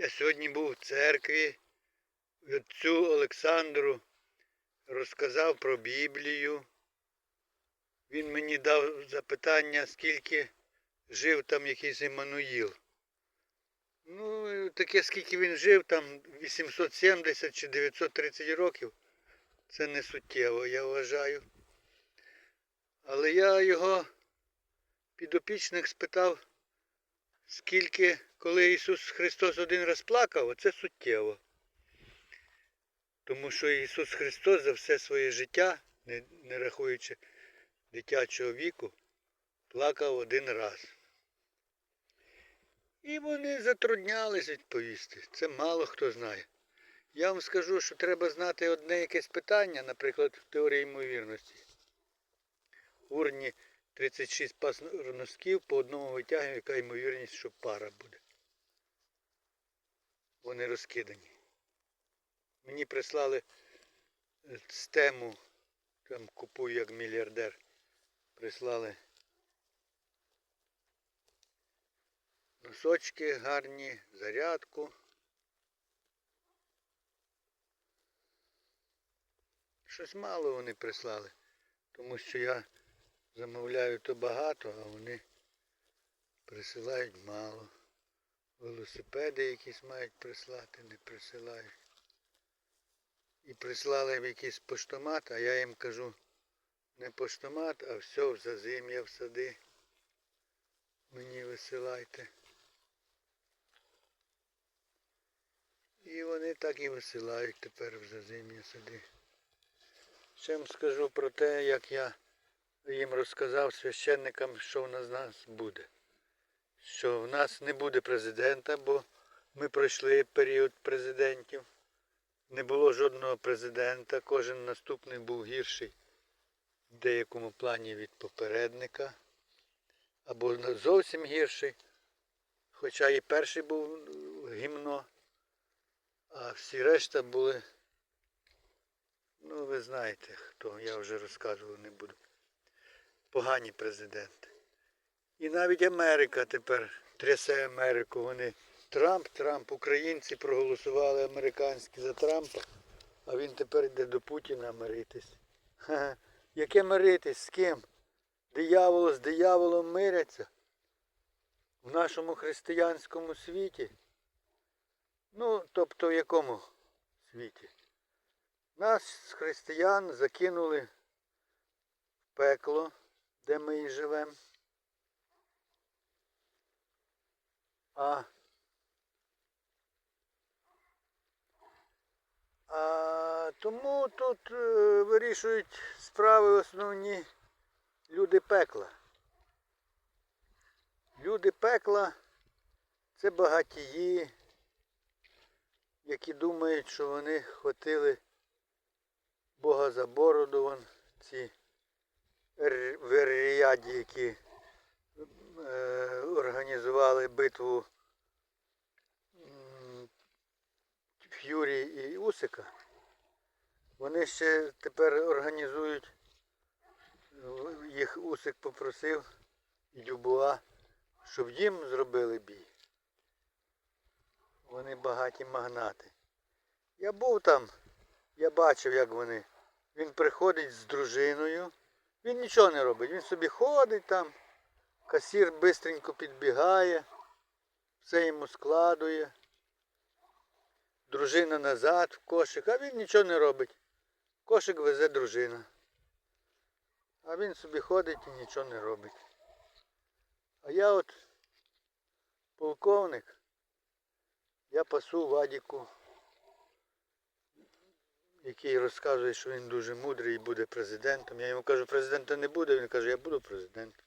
Я сьогодні був в церкві, отцю Олександру розказав про Біблію. Він мені дав запитання, скільки жив там якийсь Еммануїл. Ну, таке, скільки він жив, там 870 чи 930 років. Це не суттєво, я вважаю. Але я його підопічних спитав, скільки, коли Ісус Христос один раз плакав, це суттєво. Тому що Ісус Христос за все своє життя, не, не рахуючи дитячого віку, плакав один раз. І вони затруднялись відповісти. Це мало хто знає. Я вам скажу, що треба знати одне якесь питання, наприклад, в теорії ймовірності. Урні 36 носків по одному витягуємо, яка ймовірність, що пара буде. Вони розкидані. Мені прислали е, стему, там купую як мільярдер. Прислали носочки гарні, зарядку. Щось мало вони прислали, тому що я замовляю то багато, а вони присилають мало. Велосипеди якісь мають прислати, не присилають. І прислали в якийсь поштомат, а я їм кажу, не поштомат, а все в зазим'я в сади. Мені висилайте. І вони так і висилають тепер в зазим'я сади. Вам скажу про те, як я їм розказав священникам, що в нас, нас буде. Що в нас не буде президента, бо ми пройшли період президентів. Не було жодного президента, кожен наступний був гірший в деякому плані від попередника. Або зовсім гірший. Хоча і перший був гімно, а всі решта були, ну ви знаєте хто, я вже розказував не буду. Погані президенти. І навіть Америка тепер трясе Америку. Вони Трамп, Трамп, українці проголосували американські за Трампа, а він тепер йде до Путіна миритись. Ха-ха. Яке миритись? З ким? Диявол з дияволом миряться в нашому християнському світі. Ну, тобто в якому світі? Нас, християн, закинули в пекло, де ми і живемо. А, а тому тут е, вирішують справи основні люди пекла. Люди пекла це багатії, які думають, що вони хватили Бога за бороду, вон ці веріяді, які е, організували битву Ф'юрі і Усика. Вони ще тепер організують, їх Усик попросив і Дюбуа, щоб їм зробили бій. Вони багаті магнати. Я був там, я бачив, як вони. Він приходить з дружиною. Він нічого не робить. Він собі ходить там, касір бистренько підбігає, все йому складує. Дружина назад в кошик, а він нічого не робить. Кошик везе дружина. А він собі ходить і нічого не робить. А я от полковник, я пасу Вадіку, який розказує, що він дуже мудрий і буде президентом. Я йому кажу, президента не буде, він каже, я буду президентом.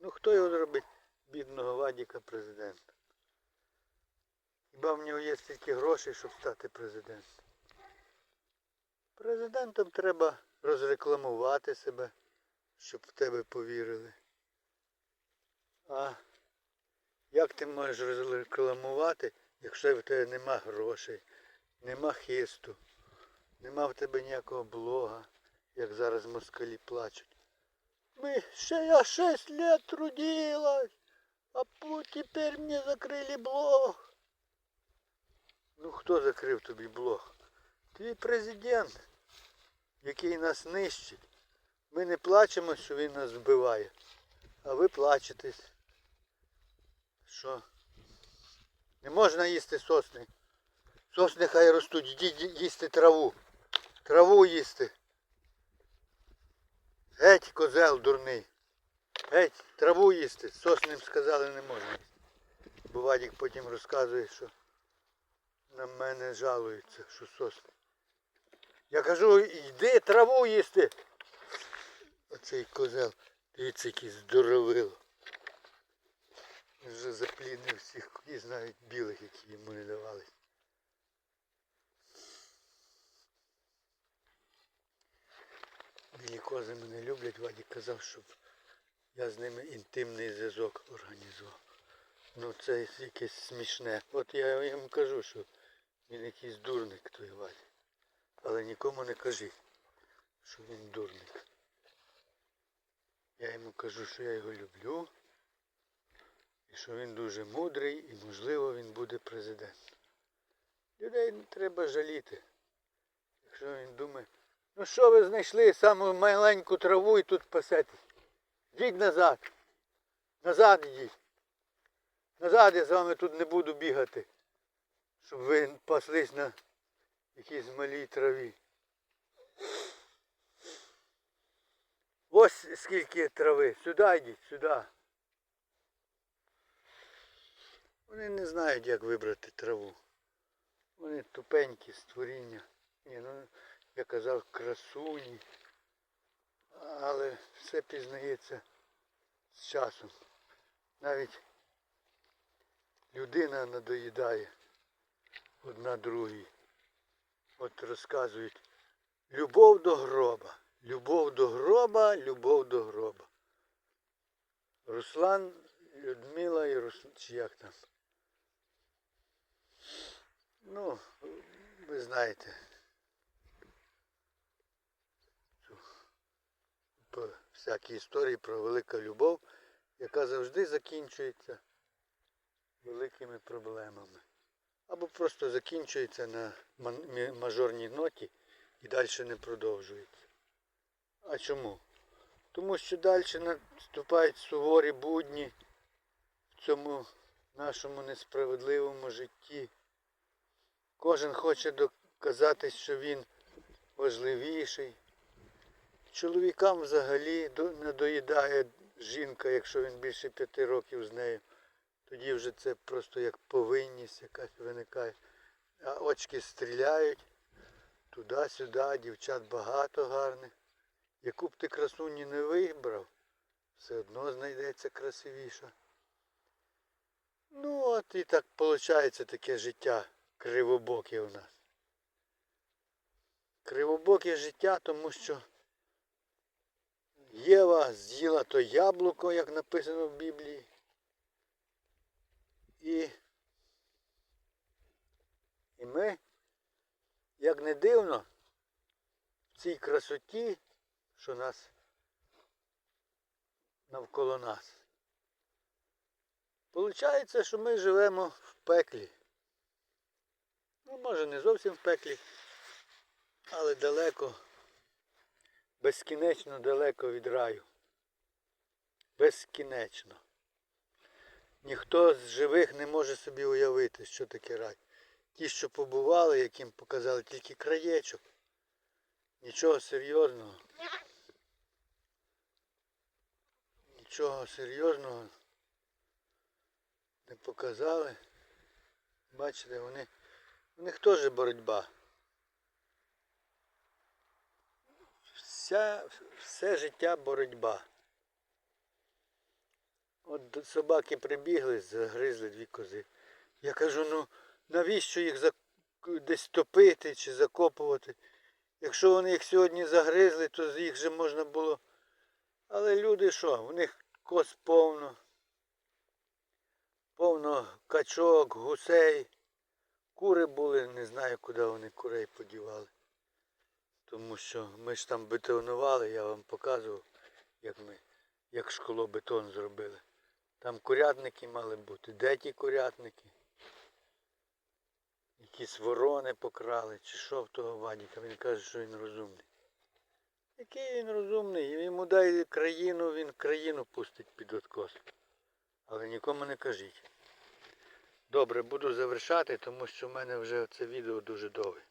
Ну хто його зробить, бідного Вадіка, президентом? Хіба в нього є стільки грошей, щоб стати президентом? Президентом треба розрекламувати себе, щоб в тебе повірили. А як ти можеш розрекламувати, якщо в тебе нема грошей, нема хисту, нема в тебе ніякого блога, як зараз москалі плачуть. Ми ще я шесть лет трудилась, а теперь мне закрыли блог. Ну хто закрив тобі блог? Твій президент, який нас нищить. Ми не плачемо, що він нас вбиває. А ви плачетесь. Що? Не можна їсти сосни. Сосни хай ростуть, їсти траву. Траву їсти. Геть, козел дурний. Геть, траву їсти. Сосним сказали не можна їсти. Бо Вадік потім розказує, що на мене жалуються, що сосни. Я кажу, йди траву їсти. Оцей козел, дивіться, який здоровило. Вже запліднив всіх кіз, навіть білих, які йому не давали. Білі кози мене люблять, Вадік казав, щоб я з ними інтимний зв'язок організував. Ну це якесь смішне. От я йому кажу, що він якийсь дурник той Вадік. Але нікому не кажіть, що він дурник. Я йому кажу, що я його люблю. І що він дуже мудрий і можливо він буде президентом. Людей не треба жаліти. Якщо він думає, ну що ви знайшли саму маленьку траву і тут пасетесь. Йдіть назад. Назад йдіть. Назад я з вами тут не буду бігати. Щоб ви паслись на якійсь малій траві. Ось скільки трави. Сюди йдіть, сюди. Вони не знають, як вибрати траву. Вони тупенькі створіння. Ні, ну, я казав, красуні. Але все пізнається з часом. Навіть людина надоїдає одна другій. От розказують. Любов до гроба. Любов до гроба, любов до гроба. Руслан, Людмила і Руслан, чи як там. Ну, ви знаєте. Всякі історії про велику любов, яка завжди закінчується великими проблемами. Або просто закінчується на мажорній ноті і далі не продовжується. А чому? Тому що далі наступають суворі будні в цьому нашому несправедливому житті. Кожен хоче доказати, що він важливіший. Чоловікам взагалі до- надоїдає жінка, якщо він більше п'яти років з нею. Тоді вже це просто як повинність якась виникає. А очки стріляють туди-сюди, дівчат багато гарних. Яку б ти красуні не вибрав, все одно знайдеться красивіша. Ну от і так виходить таке життя кривобоке у нас. Кривобоке життя, тому що Єва з'їла то яблуко, як написано в Біблії. І, і ми, як не дивно, в цій красоті, що нас навколо нас. Получається, що ми живемо в пеклі. Ну, може не зовсім в пеклі, але далеко, безкінечно далеко від раю. Безкінечно. Ніхто з живих не може собі уявити, що таке рай. Ті, що побували, яким показали тільки краєчок. Нічого серйозного. Нічого серйозного не показали. Бачите, вони, у них теж боротьба. Вся, все життя боротьба. От собаки прибігли, загризли дві кози. Я кажу, ну навіщо їх зак- десь топити чи закопувати? Якщо вони їх сьогодні загризли, то їх же можна було. Але люди що, в них коз повно. Повно качок, гусей. Кури були, не знаю, куди вони курей подівали. Тому що ми ж там бетонували, я вам показував, як ми, як школобетон зробили. Там курятники мали бути. Де ті курятники? Якісь ворони покрали, чи що в того Вадіка. Він каже, що він розумний. Який він розумний? Йому дай країну, він країну пустить під откос. Але нікому не кажіть. Добре, буду завершати, тому що в мене вже це відео дуже довге.